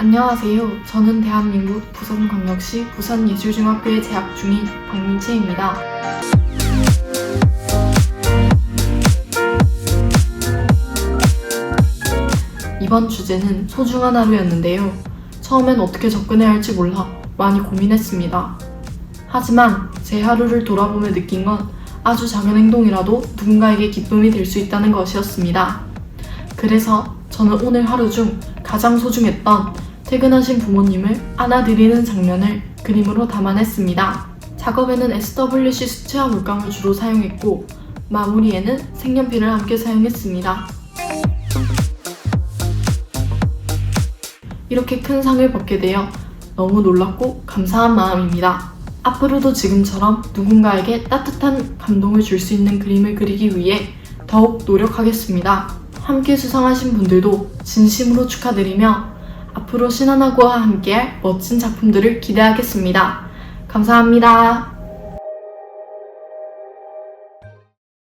안녕하세요. 저는 대한민국 부산광역시 부산예술중학교에 재학 중인 박민채입니다. 이번 주제는 소중한 하루였는데요. 처음엔 어떻게 접근해야 할지 몰라 많이 고민했습니다. 하지만 제 하루를 돌아보며 느낀 건 아주 작은 행동이라도 누군가에게 기쁨이 될 수 있다는 것이었습니다. 그래서 저는 오늘 하루 중 가장 소중했던 퇴근하신 부모님을 안아드리는 장면을 그림으로 담아냈습니다. 작업에는 SWC 수채화 물감을 주로 사용했고 마무리에는 색연필을 함께 사용했습니다. 이렇게 큰 상을 받게 되어 너무 놀랍고 감사한 마음입니다. 앞으로도 지금처럼 누군가에게 따뜻한 감동을 줄 수 있는 그림을 그리기 위해 더욱 노력하겠습니다. 함께 수상하신 분들도 진심으로 축하드리며 앞으로 신한하고와 함께할 멋진 작품들을 기대하겠습니다. 감사합니다.